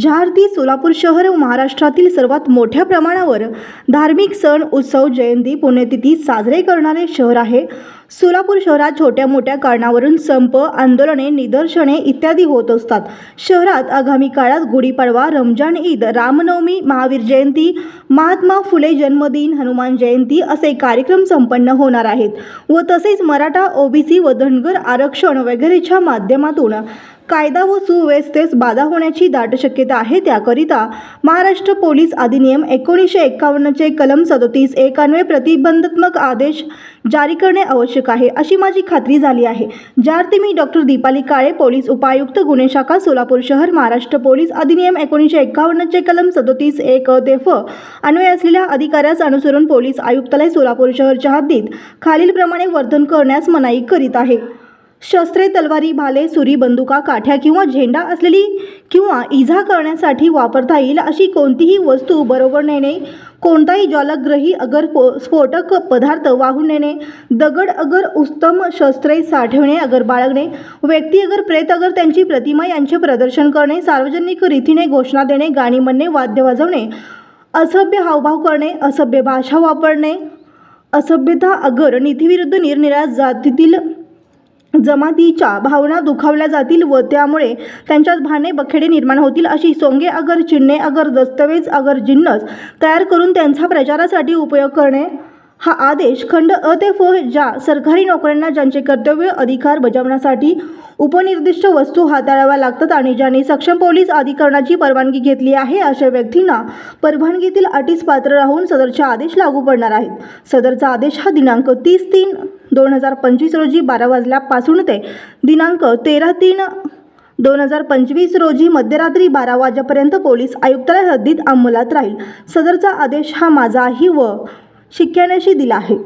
झारती सोलापूर शहर महाराष्ट्रातील सर्वात मोठ्या प्रमाणावर धार्मिक सण उत्सव जयंती पुण्यतिथी साजरे करणारे शहर आहे. सोलापूर शहरात छोट्या मोठ्या कारणावरून संप आंदोलने निदर्शने इत्यादी होत असतात. शहरात आगामी काळात गुढीपाडवा रमजान ईद रामनवमी महावीर जयंती महात्मा फुले जन्मदिन हनुमान जयंती असे कार्यक्रम संपन्न होणार आहेत व तसेच मराठा ओबीसी व धनगर आरक्षण वगैरेच्या माध्यमातून कायदा व सुव्यवस्थेस बाधा होण्याची दाट शक्यता आहे. त्याकरिता महाराष्ट्र पोलीस अधिनियम एकोणीसशे एक्कावन्नचे कलम सदोतीस एकान्वे प्रतिबंधात्मक आदेश जारी करणे आवश्यक आहे अशी माझी खात्री झाली आहे. ज्यात मी डॉक्टर दीपाली काळे पोलीस उपायुक्त गुन्हे शाखा सोलापूर शहर महाराष्ट्र पोलीस अधिनियम एकोणीसशे एक्कावन्नचे कलम सदोतीस एक ते फ अन्वय असलेल्या अधिकाऱ्यास अनुसरून पोलीस आयुक्तालय सोलापूर शहरच्या हद्दीत खालीलप्रमाणे वर्तन करण्यास मनाई करीत आहे. शस्त्रे तलवारी भाले सुरी बंदुका काठ्या किंवा झेंडा असलेली किंवा इजा करण्यासाठी वापरता येईल अशी कोणतीही वस्तू बरोबर नेणे कोणताही ज्वालाग्रही अगर पो स्फोटक पदार्थ वाहून नेणे दगड अगर उत्तम शस्त्रे साठवणे अगर बाळगणे व्यक्ती अगर प्रेत अगर त्यांची प्रतिमा यांचे प्रदर्शन करणे सार्वजनिक रीतीने घोषणा देणे गाणी म्हणणे वाद्य वाजवणे असभ्य हावभाव करणे असभ्य भाषा वापरणे असभ्यता अगर नीतीविरुद्ध निरनिराळ्या जातीतील जमातीच्या भावना दुखावल्या जातील व त्यामुळे त्यांच्यात भांडणे बखेडे निर्माण होतील अशी सोंगे अगर चिन्हे अगर दस्तवेज अगर जिन्नस तयार करून त्यांचा प्रचारासाठी उपयोग करणे हा आदेश खंड अ ते फ ज्या सरकारी नोकऱ्यांना ज्यांचे कर्तव्य अधिकार बजावण्यासाठी उपनिर्दिष्ट वस्तू हाताळाव्या लागतात आणि ज्यांनी सक्षम पोलीस अधिकरणाची परवानगी घेतली आहे अशा व्यक्तींना परवानगीतील अटीस पात्र राहून सदरचे आदेश लागू पडणार आहेत. सदरचा आदेश हा दिनांक तीस तीन दोन हजार पंचवीस रोजी बारा वाजल्यापासून ते दिनांक तेरा तीन दोन हजार पंचवीस रोजी मध्यरात्री बारा वाजेपर्यंत पोलीस आयुक्तालय हद्दीत अंमलात राहील. सदरचा आदेश हा माझाही व शिक्क्यानेशी दिला आहे.